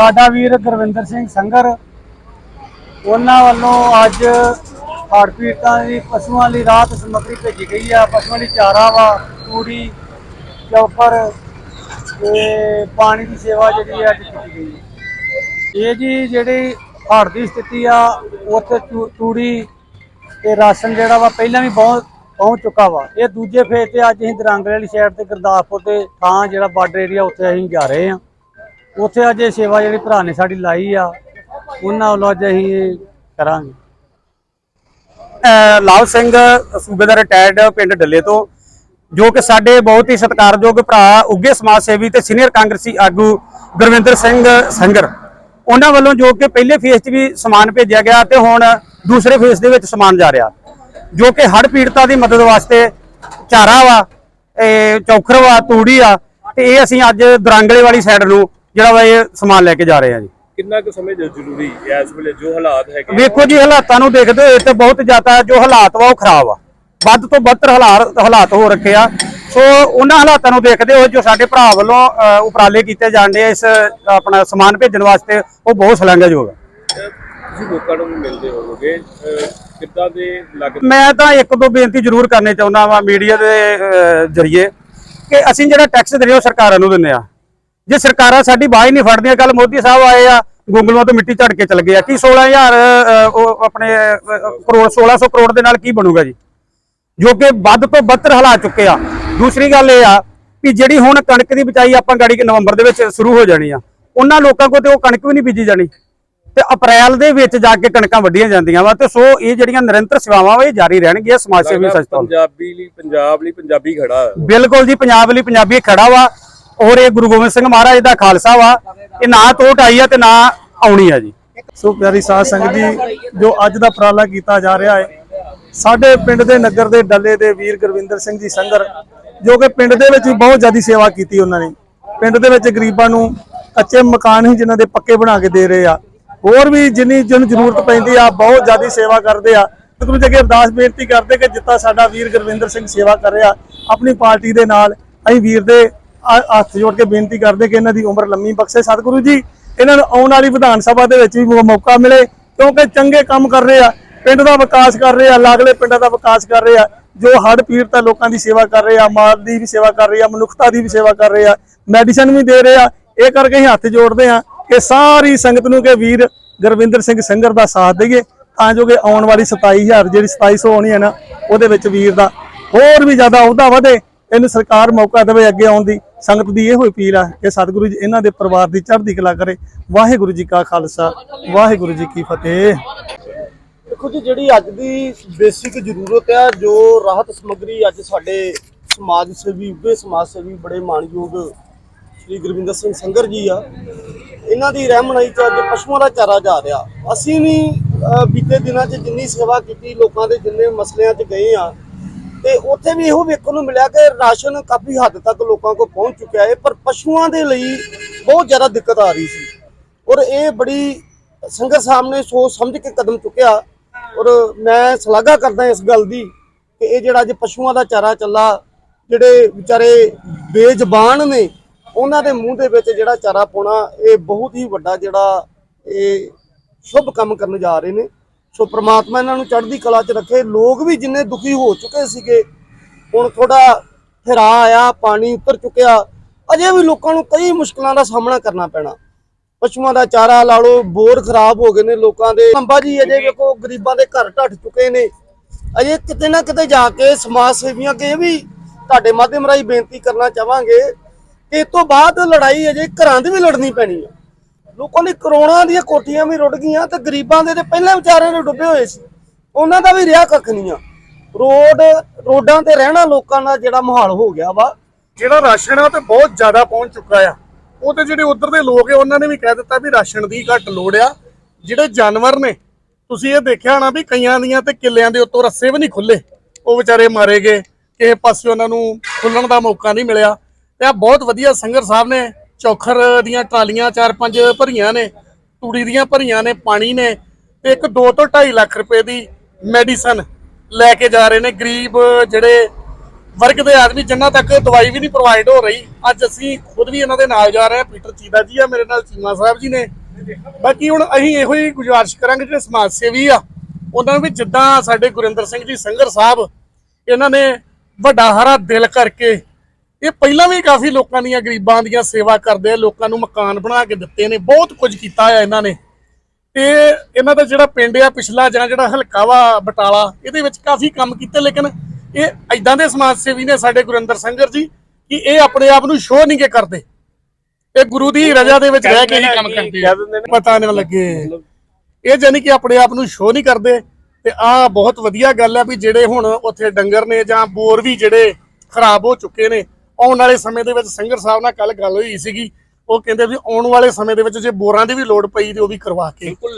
ਸਾਡਾ ਵੀਰ ਗੁਰਵਿੰਦਰ ਸਿੰਘ ਸੰਗਰ, ਉਹਨਾਂ ਵੱਲੋਂ ਅੱਜ ਹੜ੍ਹ ਪੀੜਤਾਂ ਦੀ ਪਸ਼ੂਆਂ ਲਈ ਰਾਹਤ ਸਮੱਗਰੀ ਭੇਜੀ ਗਈ ਆ। ਪਸ਼ੂਆਂ ਲਈ ਚਾਰਾ ਵਾ, ਤੂੜੀ, ਚੌਪਰ ਤੇ ਪਾਣੀ ਦੀ ਸੇਵਾ ਜਿਹੜੀ ਆ ਅੱਜ ਕੀਤੀ ਗਈ ਇਹ ਜੀ ਜਿਹੜੀ ਹੜ੍ਹ ਦੀ ਸਥਿਤੀ ਆ, ਉੱਥੇ ਤੂ- ਤੂੜੀ ਤੇ ਰਾਸ਼ਨ ਜਿਹੜਾ ਵਾ ਪਹਿਲਾਂ ਵੀ ਬਹੁਤ ਪਹੁੰਚ ਚੁੱਕਾ ਵਾ। ਇਹ ਦੂਜੇ ਫੇਜ਼ ਤੇ ਅੱਜ ਅਸੀਂ ਦਰਾਂਗਲੇ ਵਾਲੀ ਸਾਈਡ ਤੇ ਗੁਰਦਾਸਪੁਰ ਦੇ ਥਾਂ ਜਿਹੜਾ ਬਾਰਡਰ ਏਰੀਆ ਉੱਥੇ ਅਸੀਂ ਜਾ ਰਹੇ ਹਾਂ ਉੱਥੇ ਅੱਜ ਇਹ ਸੇਵਾ ਜਿਹੜੀ ਭਰਾ ਨੇ ਸਾਡੀ ਲਾਈ ਆ, ਉਹਨਾਂ ਵੱਲੋਂ ਅੱਜ ਅਸੀਂ ਕਰਾਂਗੇ। ਅਹ ਲਾਲ ਸਿੰਘ ਸੂਬੇਦਾਰ ਰਿਟਾਇਰਡ ਪਿੰਡ ਡੱਲੇ ਤੋਂ, ਜੋ ਕਿ ਸਾਡੇ ਬਹੁਤ ਹੀ ਸਤਿਕਾਰਯੋਗ ਭਰਾ ਉੱਗੇ ਸਮਾਜ ਸੇਵੀ ਤੇ ਸੀਨੀਅਰ ਕਾਂਗਰਸੀ ਆਗੂ ਗੁਰਵਿੰਦਰ ਸਿੰਘ ਸੰਗਰ। ਉਹਨਾਂ ਵੱਲੋਂ ਜੋ ਕਿ ਪਹਿਲੇ ਫੇਸ 'ਚ ਵੀ ਸਮਾਨ ਭੇਜਿਆ ਗਿਆ ਤੇ ਹੁਣ ਦੂਸਰੇ ਫੇਸ ਦੇ ਵਿੱਚ ਸਮਾਨ ਜਾ ਰਿਹਾ। ਜੋ ਕਿ ਹੜ੍ਹ ਪੀੜਤਾਂ ਦੀ ਮਦਦ ਵਾਸਤੇ ਚਾਰਾ ਵਾ ਚੌਖਰ ਵਾ, ਤੂੜੀ ਆ, ਤੇ ਇਹ ਅਸੀਂ ਅੱਜ ਦਰਾਂਗਲੇ ਵਾਲੀ ਸਾਈਡ ਨੂੰ ਜਿਹੜਾ ਵਾ ਇਹ ਸਮਾਨ ਲੈ ਕੇ ਜਾ ਰਹੇ ਹਾਂ ਜੀ। ਕਿੰਨਾ ਕੁ ਸਮੇਂ ਜ਼ਰੂਰੀ ਹੈ ਇਸ ਵੇਲੇ ਜੋ ਹਾਲਾਤ ਹੈਗੇ ਵੇਖੋ ਜੀ ਹਾਲਾਤਾਂ ਨੂੰ ਦੇਖਦੇ ਹੋਏ ਤੇ ਬਹੁਤ ਜ਼ਿਆਦਾ ਜੋ ਹਾਲਾਤ ਵਾ ਉਹ ਖਰਾਬ ਆ। ਵੱਧ ਤੋਂ ਬੱਤਰ ਹਾਲਾਤ ਹਾਲਾਤ ਹੋ ਰੱਖੇ ਆ। ਸੋ ਉਹਨਾਂ ਹਾਲਾਤਾਂ ਨੂੰ ਦੇਖਦੇ ਹੋਏ ਜੋ ਸਾਡੇ ਭਰਾ ਵੱਲੋਂ ਉਪਰਾਲੇ ਕੀਤੇ ਜਾਂਦੇ ਆ ਇਸ ਆਪਣਾ ਸਮਾਨ ਭੇਜਣ ਵਾਸਤੇ ਉਹ ਬਹੁਤ ਸ਼ਲਾਘਾਯੋਗ ਆ। ਅਹ ਤੁਸੀਂ ਲੋਕਾਂ ਨੂੰ ਮਿਲਦੇ ਹੋਵੋਗੇ ਅਹ ਕਿੱਦਾਂ ਦੇ ਲੱਗਦਾ ਮੈਂ ਤਾਂ ਇੱਕ ਦੋ ਬੇਨਤੀ ਜ਼ਰੂਰ ਕਰਨੀ ਚਾਹੁੰਦਾ ਵਾਂ ਮੀਡੀਆ ਦੇ ਜ਼ਰੀਏ ਕਿ ਅਸੀਂ ਜਿਹੜਾ ਟੈਕਸ ਦਿੰਦੇ ਹਾਂ ਉਹ ਸਰਕਾਰਾਂ ਨੂੰ ਦਿੰਦੇ ਆ। ਜੇ ਸਰਕਾਰਾਂ ਸਾਡੀ ਬਾਹ ਨਹੀਂ ਫੜਦੀਆਂ ਕੱਲ ਮੋਦੀ ਸਾਹਿਬ ਆਏ ਆ ਗੁੰਗਲੋਂ ਤੋਂ ਮਿੱਟੀ ਝੜ ਕੇ ਚਲ ਗਏ ਆ। ਕੀ 16000 ਅ, ਉਹ ਆਪਣੇ ਕਰੋੜ 1600 ਕਰੋੜ ਦੇ ਨਾਲ ਕੀ ਬਣੂਗਾ ਜੀ? ਜੋ ਕਿ ਵੱਧ ਤੋਂ ਬੱਤਰ ਹਾਲਾ ਚੁੱਕੇ ਆ। ਦੂਸਰੀ ਗੱਲ ਇਹ ਆ ਕਿ ਜਿਹੜੀ ਹੁਣ ਕਣਕ ਦੀ ਬਿਜਾਈ ਆਪਾਂ ਗਾੜੀ ਕਿ ਨਵੰਬਰ ਦੇ ਵਿੱਚ ਸ਼ੁਰੂ ਹੋ ਜਾਣੀ ਆ ਉਹਨਾਂ ਲੋਕਾਂ ਕੋਲ ਤੇ ਉਹ ਕਣਕ ਵੀ ਨਹੀਂ ਬੀਜੀ ਜਾਣੀ। ਤੇ ਅਪ੍ਰੈਲ ਦੇ ਵਿੱਚ ਜਾ ਕੇ ਕਣਕਾਂ ਵੱਢੀਆਂ ਜਾਂਦੀਆਂ ਵਾ ਤੇ ਸੋ ਇਹ ਜਿਹੜੀਆਂ ਨਿਰੰਤਰ ਸੇਵਾਵਾਂ ਵਾ ਇਹ ਜਾਰੀ ਰਹਿਣਗੀਆਂ ਸਮਾਜ ਸੇਵੀ ਸੰਸਥਾ ਵੱਲੋਂ। ਪੰਜਾਬੀ ਲਈ ਪੰਜਾਬ ਲਈ ਪੰਜਾਬੀ ਖੜਾ। ਬਿਲਕੁਲ ਜੀ ਪੰਜਾਬ ਲਈ ਪੰਜਾਬੀ ਖੜਾ ਵਾ। ਔਰ ਇਹ ਗੁਰੂ ਗੋਬਿੰਦ ਸਿੰਘ ਮਹਾਰਾਜ ਦਾ ਖਾਲਸਾ ਵਾ, ਇਹ ਨਾ ਟੋਟ ਆਈ ਆ ਤੇ ਨਾ ਆਉਣੀ ਆ ਜੀ। ਸੋ ਪਿਆਰੀ ਸਾਧ ਸੰਗਤ ਜੀ, ਜੋ ਅੱਜ ਦਾ ਉਪਰਾਲਾ ਕੀਤਾ ਜਾ ਰਿਹਾ ਹੈ, ਸਾਡੇ ਪਿੰਡ ਦੇ ਨਗਰ ਦੇ ਡੱਲੇ ਦੇ ਵੀਰ ਗੁਰਵਿੰਦਰ ਸਿੰਘ ਜੀ ਸੰਗਰ, ਜੋ ਕਿ ਪਿੰਡ ਦੇ ਵਿੱਚ ਬਹੁਤ ਜ਼ਿਆਦਾ ਸੇਵਾ ਕੀਤੀ ਉਹਨਾਂ ਨੇ। ਪਿੰਡ ਦੇ ਵਿੱਚ ਗਰੀਬਾਂ ਨੂੰ ਕੱਚੇ ਮਕਾਨ ਹੀ ਜਿਨ੍ਹਾਂ ਦੇ ਪੱਕੇ ਬਣਾ ਕੇ ਦੇ ਰਹੇ ਆ। ਹੋਰ ਵੀ ਜਿੰਨੀ ਜਿਹਨੂੰ ਜ਼ਰੂਰਤ ਪੈਂਦੀ ਆ, ਬਹੁਤ ਜ਼ਿਆਦਾ ਸੇਵਾ ਕਰਦੇ ਆ। ਗੁਰੂ ਜੀ ਅੱਗੇ ਅਰਦਾਸ ਬੇਨਤੀ ਕਰਦੇ ਕਿ ਜਿੱਤਾ ਸਾਡਾ ਵੀਰ ਗੁਰਵਿੰਦਰ ਸਿੰਘ ਸੇਵਾ ਕਰ ਰਿਹਾ, ਆਪਣੀ ਪਾਰਟੀ ਦੇ ਨਾਲ, ਅਸੀਂ ਵੀਰ ਦੇ ਹੱਥ ਜੋੜ ਕੇ ਬੇਨਤੀ ਕਰਦੇ ਕਿ ਇਹਨਾਂ ਦੀ ਉਮਰ ਲੰਮੀ ਬਖਸ਼ੇ। ਸਤਿਗੁਰੂ ਜੀ, ਇਹਨਾਂ ਨੂੰ ਆਉਣ ਵਾਲੀ ਵਿਧਾਨ ਸਭਾ ਦੇ ਵਿੱਚ ਵੀ ਮੌਕਾ ਮਿਲੇ, ਕਿਉਂਕਿ ਚੰਗੇ ਕੰਮ ਕਰ ਰਹੇ ਆ, ਪਿੰਡ ਦਾ ਵਿਕਾਸ ਕਰ ਰਹੇ ਆ, ਲਾਗਲੇ ਪਿੰਡਾਂ ਦਾ ਵਿਕਾਸ ਕਰ ਰਹੇ ਆ, ਜੋ ਹੜ੍ਹ ਪੀੜਤਾਂ ਲੋਕਾਂ ਦੀ ਸੇਵਾ ਕਰ ਰਹੇ ਆ, ਮਾਲ ਦੀ ਵੀ ਸੇਵਾ ਕਰ ਰਹੇ ਆ, ਮਨੁੱਖਤਾ ਦੀ ਵੀ ਸੇਵਾ ਕਰ ਰਹੇ ਆ, ਮੈਡੀਸਨ ਵੀ ਦੇ ਰਹੇ ਆ, ਇਹ ਕਰਕੇ ਅਸੀਂ ਹੱਥ ਜੋੜਦੇ ਆ ਕਿ ਸਾਰੀ ਸੰਗਤ ਨੂੰ ਕਿ ਵੀਰ ਗੁਰਵਿੰਦਰ ਸਿੰਘ ਸੰਗਰ ਦਾ ਸਾਥ ਦੇਈਏ, ਤਾਂ ਜੋ ਕਿ ਆਉਣ ਵਾਲੀ 27000 ਜਿਹੜੀ 2700 ਆਉਣੀ ਹੈ ਨਾ, ਉਹਦੇ ਵਿੱਚ ਵੀਰ ਦਾ ਹੋਰ ਵੀ ਜ਼ਿਆਦਾ ਅਹੁਦਾ ਵਧੇ, ਇਹਨੂੰ ਸਰਕਾਰ ਮੌਕਾ ਦੇਵੇ ਅੱਗੇ ਆਉਣ ਦੀ। ਸੰਗਤ ਦੀ ਇਹੋ ਅਪੀਲ ਆ ਕਿ ਸਤਿਗੁਰੂ ਜੀ ਇਹਨਾਂ ਦੇ ਪਰਿਵਾਰ ਦੀ ਚੜ੍ਹਦੀ ਕਲਾ ਕਰੇ। ਵਾਹਿਗੁਰੂ ਜੀ ਕਾ ਖਾਲਸਾ, ਵਾਹਿਗੁਰੂ ਜੀ ਕੀ ਫਤਿਹ। ਦੇਖੋ ਜੀ, ਜਿਹੜੀ ਅੱਜ ਦੀ ਬੇਸਿਕ ਜ਼ਰੂਰਤ ਆ, ਜੋ ਰਾਹਤ ਸਮੱਗਰੀ ਅੱਜ ਸਾਡੇ ਸਮਾਜ ਸੇਵੀ ਉੱਗੇ ਸਮਾਜ ਸੇਵੀ ਬੜੇ ਮਾਣਯੋਗ ਸ਼੍ਰੀ ਗੁਰਵਿੰਦਰ ਸਿੰਘ ਸੰਗਰ ਜੀ ਆ, ਇਹਨਾਂ ਦੀ ਰਹਿਮਨਾਈ ਚ ਅੱਜ ਪਸ਼ੂਆਂ ਦਾ ਚਾਰਾ ਜਾ ਰਿਹਾ। ਅਸੀਂ ਵੀ ਬੀਤੇ ਦਿਨਾਂ 'ਚ ਜਿੰਨੀ ਸੇਵਾ ਕੀਤੀ, ਲੋਕਾਂ ਦੇ ਜਿੰਨੇ ਮਸਲਿਆਂ 'ਚ ਗਏ ਆ ਤੇ ਉੱਥੇ ਵੀ ਇਹੋ ਵੇਖਣ ਨੂੰ ਮਿਲਿਆ ਕਿ ਰਾਸ਼ਨ ਕਾਫੀ ਹੱਦ ਤੱਕ ਲੋਕਾਂ ਕੋਲ ਪਹੁੰਚ ਚੁੱਕਿਆ ਹੈ, ਪਰ ਪਸ਼ੂਆਂ ਦੇ ਲਈ ਬਹੁਤ ਜ਼ਿਆਦਾ ਦਿੱਕਤ ਆ ਰਹੀ ਸੀ। ਔਰ ਇਹ ਬੜੀ ਸੰਗਤ ਸਾਹਮਣੇ ਸੋਚ ਸਮਝ ਕੇ ਕਦਮ ਚੁੱਕਿਆ। ਔਰ ਮੈਂ ਸ਼ਲਾਘਾ ਕਰਦਾ ਇਸ ਗੱਲ ਦੀ ਕਿ ਇਹ ਜਿਹੜਾ ਅੱਜ ਪਸ਼ੂਆਂ ਦਾ ਚਾਰਾ ਚੱਲਾ, ਜਿਹੜੇ ਵਿਚਾਰੇ ਬੇਜ਼ਬਾਨ ਨੇ, ਉਹਨਾਂ ਦੇ ਮੂੰਹ ਦੇ ਵਿੱਚ ਜਿਹੜਾ ਚਾਰਾ ਪਾਉਣਾ, ਇਹ ਬਹੁਤ ਹੀ ਵੱਡਾ ਜਿਹੜਾ ਇਹ ਸ਼ੁਭ ਕੰਮ ਕਰਨ ਜਾ ਰਹੇ ਨੇ। ਸੋ ਪ੍ਰਮਾਤਮਾ ਇਹਨਾਂ ਨੂੰ ਚੜ੍ਹਦੀ ਕਲਾ 'ਚ ਰੱਖੇ। ਲੋਕ ਵੀ ਜਿੰਨੇ ਦੁਖੀ ਹੋ ਚੁੱਕੇ ਸੀਗੇ, ਹੁਣ ਥੋੜਾ ਫਿਰਾ ਆਇਆ, ਪਾਣੀ ਉੱਤਰ ਚੁੱਕਿਆ, ਅਜੇ ਵੀ ਲੋਕਾਂ ਨੂੰ ਕਈ ਮੁਸ਼ਕਲਾਂ ਦਾ ਸਾਹਮਣਾ ਕਰਨਾ ਪੈਣਾ। ਪਸ਼ੂਆਂ ਦਾ ਚਾਰਾ ਲਾ ਲਓ, ਬੋਰ ਖਰਾਬ ਹੋ ਗਏ ਨੇ ਲੋਕਾਂ ਦੇ। ਅੰਬਾ ਜੀ, ਅਜੇ ਵੇਖੋ, ਗਰੀਬਾਂ ਦੇ ਘਰ ਢੱਟ ਚੁੱਕੇ ਨੇ। ਅਜੇ ਕਿਤੇ ਨਾ ਕਿਤੇ ਜਾ ਕੇ ਸਮਾਜ ਸੇਵੀਆਂ ਕੇ ਇਹ ਵੀ ਤੁਹਾਡੇ ਮਾਧਿਅਮ ਰਾਹੀਂ ਬੇਨਤੀ ਕਰਨਾ ਚਾਹਾਂਗੇ ਕਿ ਇਸ ਤੋਂ ਬਾਅਦ ਲੜਾਈ ਅਜੇ ਘਰਾਂ ਦੀ ਵੀ ਲੜਨੀ ਪੈਣੀ ਹੈ ਲੋਕਾਂ ਦੀ ਕਰੋੜਾਂ ਦੀਆਂ ਕੋਠੀਆਂ ਵੀ ਰੁੜ ਗਈਆਂ ਤੇ ਗਰੀਬਾਂ ਦੇ ਤੇ ਪਹਿਲਾਂ ਵਿਚਾਰਿਆਂ ਨੇ ਡੁੱਬੇ ਹੋਏ ਸੀ। ਉਹਨਾਂ ਦਾ ਵੀ ਰਿਹਾ ਕੱਖ ਨਹੀਂ ਆ। ਰੋਡ, ਰੋਡਾਂ ਤੇ ਰਹਿਣਾ ਲੋਕਾਂ ਦਾ ਜਿਹੜਾ ਮਾਹੌਲ ਹੋ ਗਿਆ ਵਾ, ਜਿਹੜਾ ਰਾਸ਼ਨ ਆ ਉਹ ਤੇ ਬਹੁਤ ਜ਼ਿਆਦਾ ਪਹੁੰਚ ਚੁੱਕਾ ਆ। ਉਹ ਤੇ ਜਿਹੜੇ ਉਧਰ ਦੇ ਲੋਕ ਆ, ਉਹਨਾਂ ਨੇ ਵੀ ਕਹਿ ਦਿੱਤਾ ਵੀ ਰਾਸ਼ਨ ਦੀ ਘੱਟ ਲੋੜ ਆ। ਜਿਹੜੇ ਜਾਨਵਰ ਨੇ, ਤੁਸੀਂ ਇਹ ਦੇਖਿਆ ਹੋਣਾ ਵੀ ਕਈਆਂ ਦੀਆਂ ਤੇ ਕਿੱਲਿਆਂ ਦੇ ਉੱਤੋਂ ਰੱਸੇ ਵੀ ਨਹੀਂ ਖੁੱਲੇ ਉਹ ਵਿਚਾਰੇ ਮਾਰੇ ਗਏ, ਕਿਸੇ ਪਾਸੇ ਉਹਨਾਂ ਨੂੰ ਖੁੱਲਣ ਦਾ ਮੌਕਾ ਨਹੀਂ ਮਿਲਿਆ। ਤੇ ਆ ਬਹੁਤ ਵਧੀਆ ਸੰਗਰ ਸਾਹਿਬ ਨੇ ਚੌਖਰ ਦੀਆਂ ਟਰਾਲੀਆਂ ਚਾਰ ਪੰਜ ਭਰੀਆਂ ਨੇ, ਤੂੜੀ ਦੀਆਂ ਭਰੀਆਂ ਨੇ, ਪਾਣੀ ਨੇ ਤੇ ਇੱਕ 2 ਤੋਂ 2.5 ਲੱਖ ਰੁਪਏ ਦੀ ਮੈਡੀਸਨ ਲੈ ਕੇ ਜਾ ਰਹੇ ਨੇ ਗਰੀਬ ਜਿਹੜੇ ਵਰਗ ਦੇ ਆਦਮੀ ਜਿਨ੍ਹਾਂ ਤੱਕ ਦਵਾਈ ਵੀ ਨਹੀਂ ਪ੍ਰੋਵਾਈਡ ਹੋ ਰਹੀ। ਅੱਜ ਅਸੀਂ ਖੁਦ ਵੀ ਇਹਨਾਂ ਦੇ ਨਾਲ ਜਾ ਰਹੇ ਹਾਂ, ਪੀਟਰ ਚੀਦਾ ਜੀ ਆ, ਮੇਰੇ ਨਾਲ ਚੀਮਾ ਸਾਹਿਬ ਜੀ ਨੇ। ਬਾਕੀ ਹੁਣ ਅਸੀਂ ਇਹੋ ਹੀ ਗੁਜ਼ਾਰਿਸ਼ ਕਰਾਂਗੇ, ਜਿਹੜੇ ਸਮਾਜ ਸੇਵੀ ਆ, ਉਹਨਾਂ ਨੂੰ ਵੀ ਜਿੱਦਾਂ ਸਾਡੇ ਗੁਰਿੰਦਰ ਸਿੰਘ ਜੀ, ਸੰਗਰ ਸਾਹਿਬ, ਇਹਨਾਂ ਨੇ ਵੱਡਾ ਹਰਾ ਦਿਲ ਕਰਕੇ ਇਹ ਪਹਿਲਾਂ ਵੀ ਕਾਫੀ ਲੋਕਾਂ ਦੀਆਂ ਗਰੀਬਾਂ ਦੀਆਂ ਸੇਵਾ ਕਰਦੇ ਆ, ਲੋਕਾਂ ਨੂੰ ਮਕਾਨ ਬਣਾ ਕੇ ਦਿੱਤੇ ਨੇ, ਬਹੁਤ ਕੁਝ ਕੀਤਾ ਆ ਇਹਨਾਂ ਨੇ। ਤੇ ਇਹਨਾਂ ਦਾ ਜਿਹੜਾ ਪਿੰਡ ਆ ਪਿਛਲਾ ਜਾਂ ਜਿਹੜਾ ਹਲਕਾ ਵਾ ਬਟਾਲਾ, ਇਹਦੇ ਵਿੱਚ ਕਾਫੀ ਕੰਮ ਕੀਤੇ, ਲੇਕਿਨ ਇਹ ਐਦਾਂ ਦੇ ਸਮਾਜ ਸੇਵੀ ਨੇ ਸਾਡੇ ਗੁਰਿੰਦਰ ਸੰਗਰ ਜੀ, ਕਿ ਇਹ ਆਪਣੇ ਆਪ ਨੂੰ ਸ਼ੋਅ ਨਹੀਂ ਕੇ ਕਰਦੇ। ਇਹ ਗੁਰੂ ਦੀ ਰਜ਼ਾ ਦੇ ਵਿੱਚ ਰਹਿ ਕੇ ਹੀ ਕੰਮ ਕਰਦੇ ਆ। ਪਤਾ ਨਹੀਂ ਲੱਗੇ। ਇਹ ਜਾਨੀ ਕਿ ਆਪਣੇ ਆਪ ਨੂੰ ਸ਼ੋਅ ਨਹੀਂ ਕਰਦੇ, ਤੇ ਆ ਬਹੁਤ ਵਧੀਆ ਗੱਲ ਹੈ ਵੀ ਜਿਹੜੇ ਹੁਣ ਉੱਥੇ ਡੰਗਰ ਨੇ ਜਾਂ ਬੋਰ ਵੀ ਜਿਹੜੇ ਖਰਾਬ ਹੋ ਚੁੱਕੇ ਨੇ ਆਉਣ ਵਾਲੇ ਸਮੇਂ ਦੇ ਵਿੱਚ ਸਿੰਗਰ ਸਾਹਿਬ ਨਾਲ ਕੱਲ ਗੱਲ ਹੋਈ ਸੀਗੀ, ਉਹ ਕਹਿੰਦੇ ਵੀ ਆਉਣ ਵਾਲੇ ਸਮੇਂ ਦੇ ਵਿੱਚ ਜੇ ਬੋਰਾਂ ਦੀ ਵੀ ਲੋੜ ਪਈ ਤੇ ਉਹ ਵੀ ਕਰਵਾ ਕੇ।